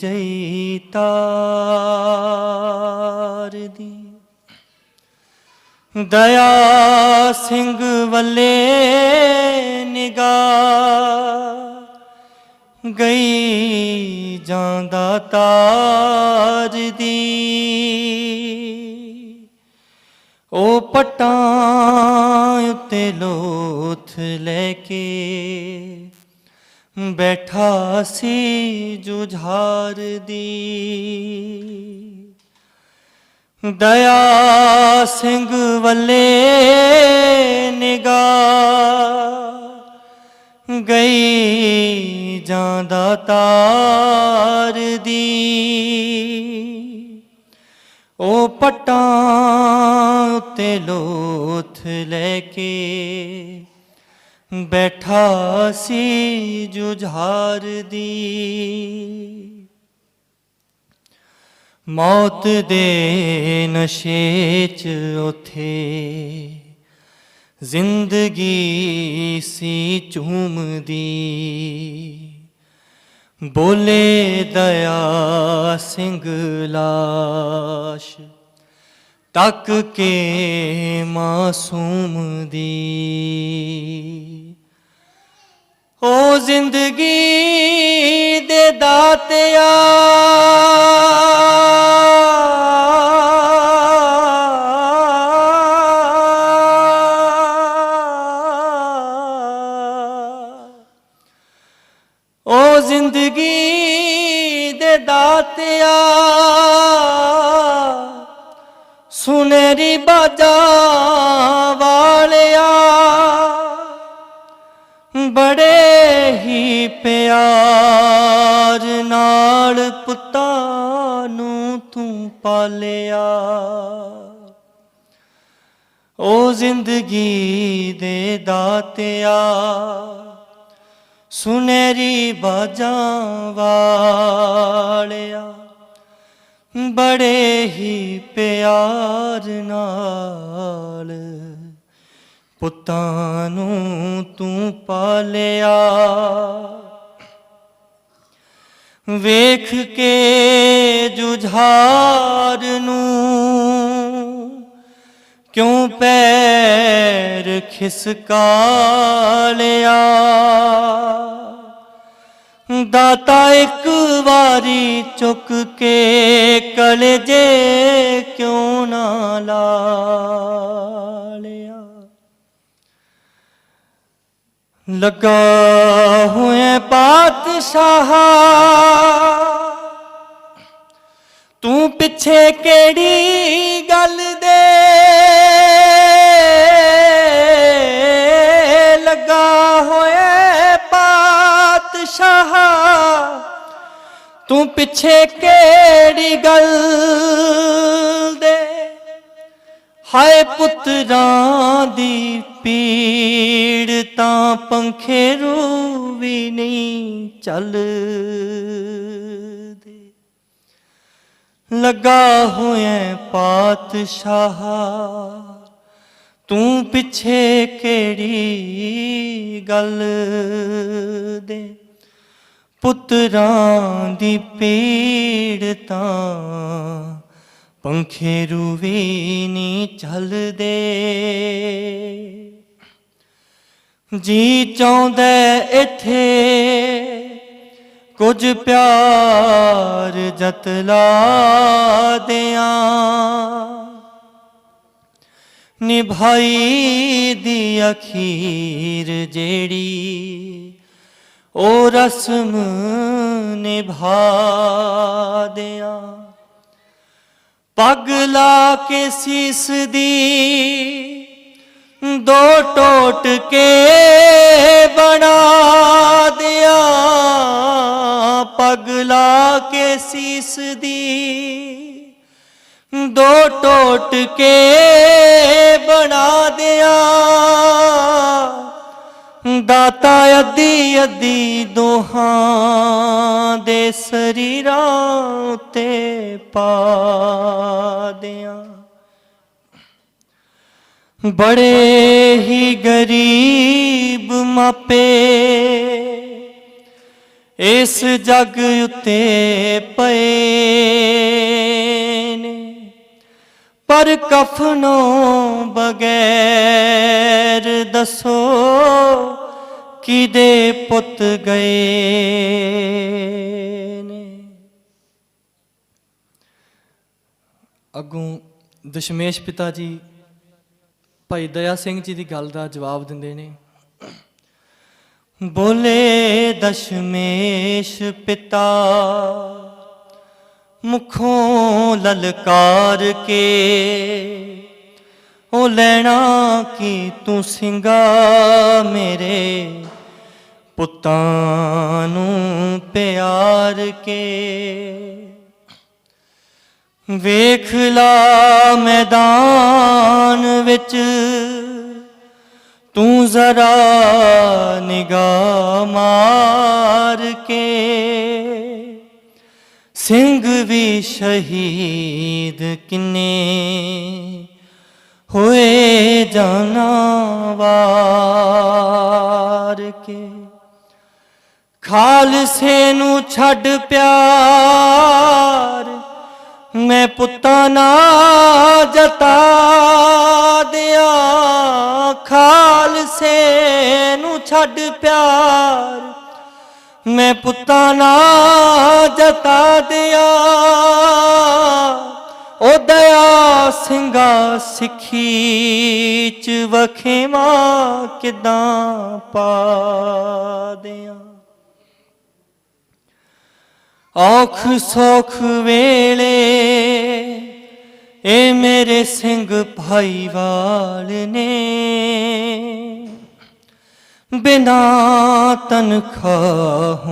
ਜਈ ਤਾਰ ਦੀ। ਦਇਆ ਸਿੰਘ ਵੱਲੇ ਨਿਗਾਹ ਗਈ ਜਾਂਦਾ ਤਾਰ ਦੀ। ਉਹ ਪਟਾਂ ਉੱਤੇ ਲੋਥ ਲੈ ਕੇ ਬੈਠਾ ਸੀ ਜੁਝਾਰ ਦੀ। ਦਇਆ ਸਿੰਘ ਵੱਲੇ ਨਿਗਾਹ ਗਈ ਜਾਂਦਾ ਤਾਰ ਦੀ। ਉਹ ਪਟਾਂ ਉੱਤੇ ਲੋਥ ਲੈ ਕੇ ਬੈਠਾ ਸੀ ਜੁਝਾਰ ਦੀ। ਮੌਤ ਦੇ ਨਸ਼ੇ ਚ ਉਥੇ ਜ਼ਿੰਦਗੀ ਸੀ ਝੂਮਦੀ। ਬੋਲੇ ਦਇਆ ਸਿੰਘ ਲਾਸ਼ ਤੱਕ ਕੇ ਮਾਸੂਮ ਦੀ। ਓ ਜ਼ਿੰਦਗੀ ਦੇ ਦਾਤਿਆ। ਓ ਜ਼ਿੰਦਗੀ ਦੇ ਦਾਤਿਆ। ਸੁਨਹਿਰੀ ਬਾਜਾ ਵਾਲਿਆ ਬੜੇ ਹੀ ਪਿਆਰ ਨਾਲ ਪੁੱਤਾਂ ਨੂੰ ਤੂੰ ਪਾਲਿਆ। ਓ ਜ਼ਿੰਦਗੀ ਦੇ ਦਾਤਿਆ, ਸੁਨਹਿਰੀ ਬਾਜਾਂ ਵਾਲਿਆ। ਬੜੇ ਹੀ ਪਿਆਰ ਨਾਲ ਪੁੱਤਾਂ ਨੂੰ ਤੂੰ ਪਾਲਿਆ। ਵੇਖ ਕੇ ਜੁਝਾਰ ਨੂੰ ਕਿਉਂ ਪੈਰ ਖਿਸਕਾ ਲਿਆ ਦਾਤਾ ਇੱਕ ਵਾਰੀ ਚੁੱਕ ਕੇ ਕਲਜੇ ਕਿਉਂ ਨਾ ਲਾ ਲਿਆ ਲੱਗਾ ਹੋਏ ਪਾਤਸ਼ਾਹ। ਤੂੰ ਪਿੱਛੇ ਕਿਹੜੀ ਗੱਲ ਦੇ ਲੱਗਾ ਹੋਏ ਪਾਤਸ਼ਾਹ? ਤੂੰ ਪਿੱਛੇ ਕਿਹੜੀ ਗੱਲ ਦੇ? ਹਾਏ ਪੁੱਤਰਾਂ ਦੀ ਪੀੜ ਤਾਂ ਪੰਖੇ ਰੂ ਵੀ ਨਹੀਂ ਚੱਲਦੇ। ਲੱਗਾ ਹੋਇਆ ਪਾਤਸ਼ਾਹ, ਤੂੰ ਪਿੱਛੇ ਕਿਹੜੀ ਗੱਲ ਦੇ? ਪੁੱਤਰਾਂ ਦੀ ਪੀੜ ਤਾਂ ਪੰਖੇ ਰੂ ਵੀ ਨਹੀਂ ਚੱਲਦੇ। ਜੀ ਚਾਹੁੰਦਾ ਇੱਥੇ ਕੁਝ ਪਿਆਰ ਜਤਲਾ ਦਿਆਂ। ਨਿਭਾਈ ਦੀ ਅਖੀਰ ਜਿਹੜੀ ਉਹ ਰਸਮ ਨਿਭਾ ਦਿਆਂ। ਪੱਗ ਲਾ ਕੇ ਸੀਸ ਦੀ ਦੋ ਟੋਟ ਕੇ ਬਣਾ ਦਿਆਂ ਪਗਲਾ ਕੇ ਸੀਸ ਦੀ। ਦੋ ਟੋਟ ਕੇ ਬਣਾ ਦਿਆਂ, ਦਾਤਾ ਅੱਧੀ ਅੱਧੀ ਦੋਹਾਂ ਦੇ ਸਰੀਰਾਂ ਉਤੇ ਪਾ ਦਿਆਂ। ਬੜੇ ਹੀ ਗਰੀਬ ਮਾਪੇ। ਇਸ ਜੱਗ ਉਤੇ ਪਏ ਨੇ। ਪਰ ਕਫਨੋਂ ਬਗੈਰ ਦੱਸੋ ਕਿਦੇ ਪੁੱਤ ਗਏ ਨੇ। ਅੱਗੋਂ ਦਸ਼ਮੇਸ਼ ਪਿਤਾ ਜੀ ਭਾਈ ਦਇਆ ਸਿੰਘ ਜੀ ਦੀ ਗੱਲ ਦਾ ਜਵਾਬ ਦਿੰਦੇ ਨੇ। ਬੋਲੇ, ਦਸ਼ਮੇਸ਼ ਪਿਤਾ, ਮੁਖੋਂ ਲਲਕਾਰ ਕੇ, ਉਹ ਲੈਣਾ ਕੀ ਤੂੰ ਸਿੰਘਾ ਮੇਰੇ ਪੁੱਤਾਂ ਨੂੰ ਪਿਆਰ ਕੇ। ਵੇਖ ਲਾ ਮੈਦਾਨ ਵਿੱਚ। ਤੂੰ ਜ਼ਰਾ ਨਿਗਾਹ ਮਾਰ ਕੇ। ਸਿੰਘ ਵੀ ਸ਼ਹੀਦ ਕਿੰਨੇ ਹੋਏ ਜਾਨਵਾਰ ਕੇ। ਖਾਲਸੇ ਨੂੰ ਛੱਡ ਪਿਆਰ ਮੈਂ ਪੁੱਤਾਂ ਨਾ ਜਤਾ ਦਿਆਂ, ਖਾਲਸੇ ਨੂੰ ਛੱਡ ਪਿਆਰ। ਮੈਂ ਪੁੱਤਾਂ ਨਾ ਜਤਾ ਦਿਆਂ, ਉਹ ਦਇਆ ਸਿੰਘਾ ਸਿੱਖੀ ਚ ਵਖੇਵਾ ਕਿਦਾਂ ਪਾ ਦਿਆਂ। ਔਖ ਸੋਖ ਵੇਲੇ ਏ ਮੇਰੇ ਸਿੰਘ ਭਾਈਵਾਲ ਨੇ। ਬਿਨਾ ਤਨਖਾਹੋਂ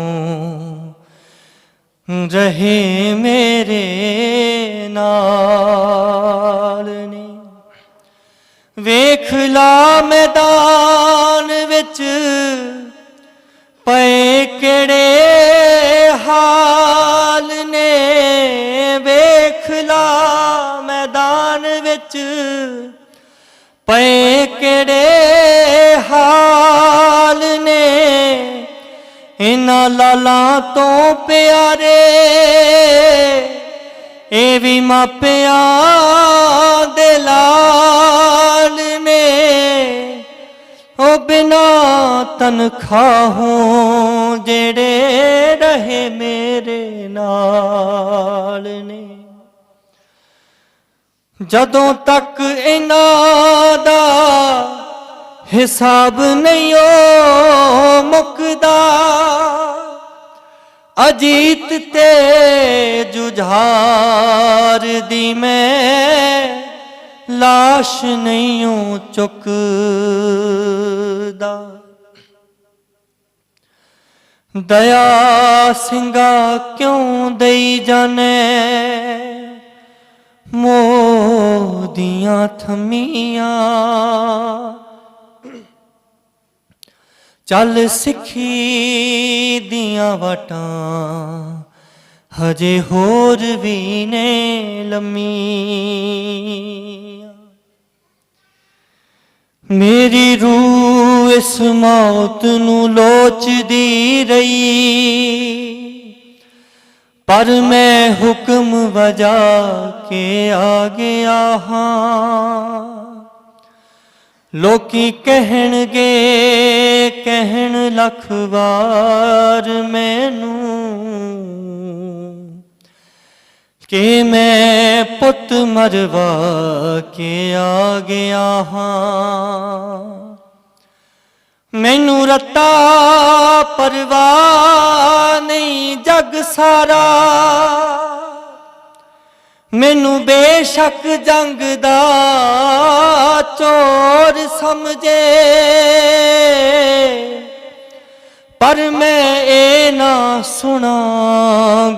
ਰਹੇ ਮੇਰੇ ਨਾਲ ਨੇ। ਵੇਖ ਲਾ ਮੈਦਾਨ ਵਿੱਚ ਪਏ ਕਿਹੜੇ ਪਏ ਕਿਹੜੇ ਹਾਲ ਨੇ? ਇਨਾਂ ਲਾਲਾਂ ਤੋਂ ਪਿਆਰੇ, ਇਹ ਵੀ ਮਾਪਿਆਂ ਦੇ ਲਾਲ ਨੇ। ਉਹ ਬਿਨਾ ਤਨਖਾਹੋਂ ਜਿਹੜੇ ਰਹੇ ਮੇਰੇ ਨਾਲ ਨੇ। ਜਦੋਂ ਤੱਕ ਇਹਨਾਂ ਦਾ ਹਿਸਾਬ ਨਹੀਂ ਓ ਮੁੱਕਦਾ, ਅਜੀਤ ਤੇ ਜੁਝਾਰ ਦੀ ਮੈਂ ਲਾਸ਼ ਨਹੀਂ ਓ ਚੁੱਕਦਾ। ਦਇਆ ਸਿੰਘਾ ਕਿਉਂ ਦੇਈ ਜਾਣੇ? ਮੋਦੀਆਂ ਥਮੀਆਂ। ਚੱਲ ਸਿੱਖੀ ਦੀਆਂ ਵਟਾਂ, ਹਜੇ ਹੋਰ ਵੀ ਨੇ ਲੰਮੀ ਮੇਰੀ ਰੂਹ ਇਸ ਮੌਤ ਨੂੰ ਲੋਚਦੀ ਰਹੀ। ਪਰ ਮੈਂ ਹੁਕਮ ਵਜਾ ਕੇ ਆ ਗਿਆ ਹਾਂ। ਲੋਕੀ ਕਹਿਣਗੇ, ਕਹਿਣ ਲੱਖ ਵਾਰ ਮੈਨੂੰ ਕਿ ਮੈਂ ਪੁੱਤ ਮਰਵਾ ਕੇ ਆ ਗਿਆ ਹਾਂ। ਮੈਨੂੰ ਰੱਤਾ ਪਰਵਾਹ ਨਹੀਂ, ਜਗ ਸਾਰਾ। ਮੈਨੂੰ ਬੇਸ਼ੱਕ ਜੰਗ ਦਾ ਚੋਰ ਸਮਝੇ। ਪਰ ਮੈਂ ਇਹ ਨਾ ਸੁਣਾ,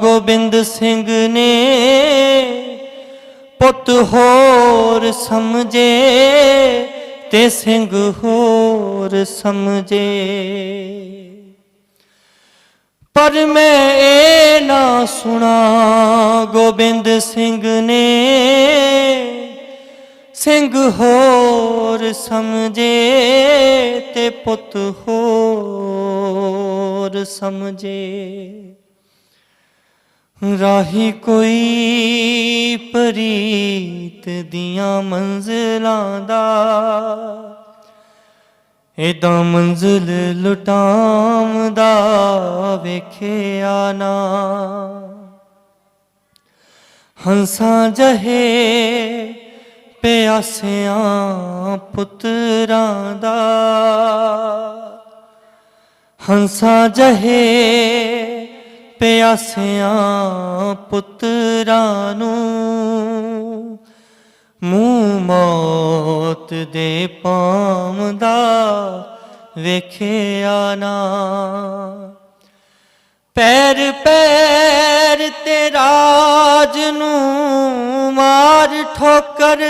ਗੋਬਿੰਦ ਸਿੰਘ ਨੇ ਪੁੱਤ ਹੋਰ ਸਮਝੇ ਤੇ ਸਿੰਘ ਹੋ ਹੋਰ ਸਮਝੇ। ਪਰ ਮੈਂ ਇਹ ਨਾ ਸੁਣਾ, ਗੋਬਿੰਦ ਸਿੰਘ ਨੇ। ਸਿੰਘ ਹੋਰ ਸਮਝੇ ਤੇ ਪੁੱਤ ਹੋਰ ਸਮਝੇ। ਰਾਹੀ ਕੋਈ ਪ੍ਰੀਤ ਦੀਆਂ ਮੰਜ਼ਲਾਂ ਦਾ ਏਦਾਂ ਮੰਜ਼ਿਲ ਲੁਟਾਮ ਦਾ ਵੇਖਿਆ ਨਾ। ਹੰਸਾਂ ਜਹੇ ਪਿਆਸਿਆਂ ਪੁੱਤਰਾਂ ਦਾ। ਹੰਸਾਂ ਜਹੇ ਪਿਆਸਿਆਂ ਪੁੱਤਰਾਂ ਨੂੰ ਮੂੰਹ ਮੋ ਮੌਤ ਦੇ ਪਾਮਦਾ ਵੇਖਿਆ ਨਾ। ਪੈਰ ਪੈਰ ਤੇ ਰਾਜ ਨੂੰ ਮਾਰ ਠੋਕਰ,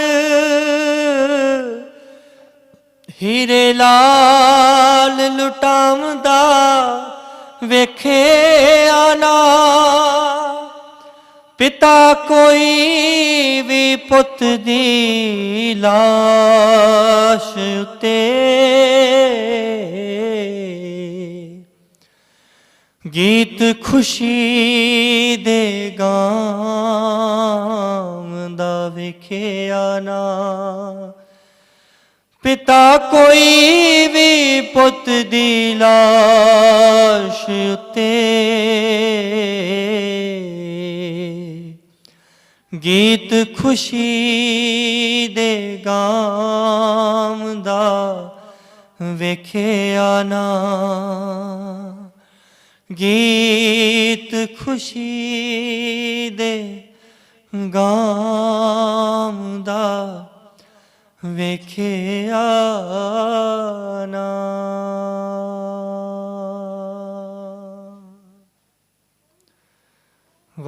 ਹੀਰੇ ਲਾਲ ਲੁਟਾਉਂਦਾ ਵੇਖਿਆ ਨਾ। ਪਿਤਾ ਕੋਈ ਵੀ ਪੁੱਤ ਦੀ ਲਾਸ਼ ਉਤੇ। ਗੀਤ ਖੁਸ਼ੀ ਦੇ ਗਾਮ ਦਾ ਵੇਖਿਆ ਨਾ। ਪਿਤਾ ਕੋਈ ਵੀ ਪੁੱਤ ਦੀ ਲਾਸ਼ ਉਤੇ। ਗੀਤ ਖੁਸ਼ੀ ਦੇ ਗਾਮ ਦਾ ਵੇਖਿਆ ਨਾ। ਗੀਤ ਖੁਸ਼ੀ ਦੇ ਗਾਮ ਦਾ ਵੇਖਿਆ ਨਾ।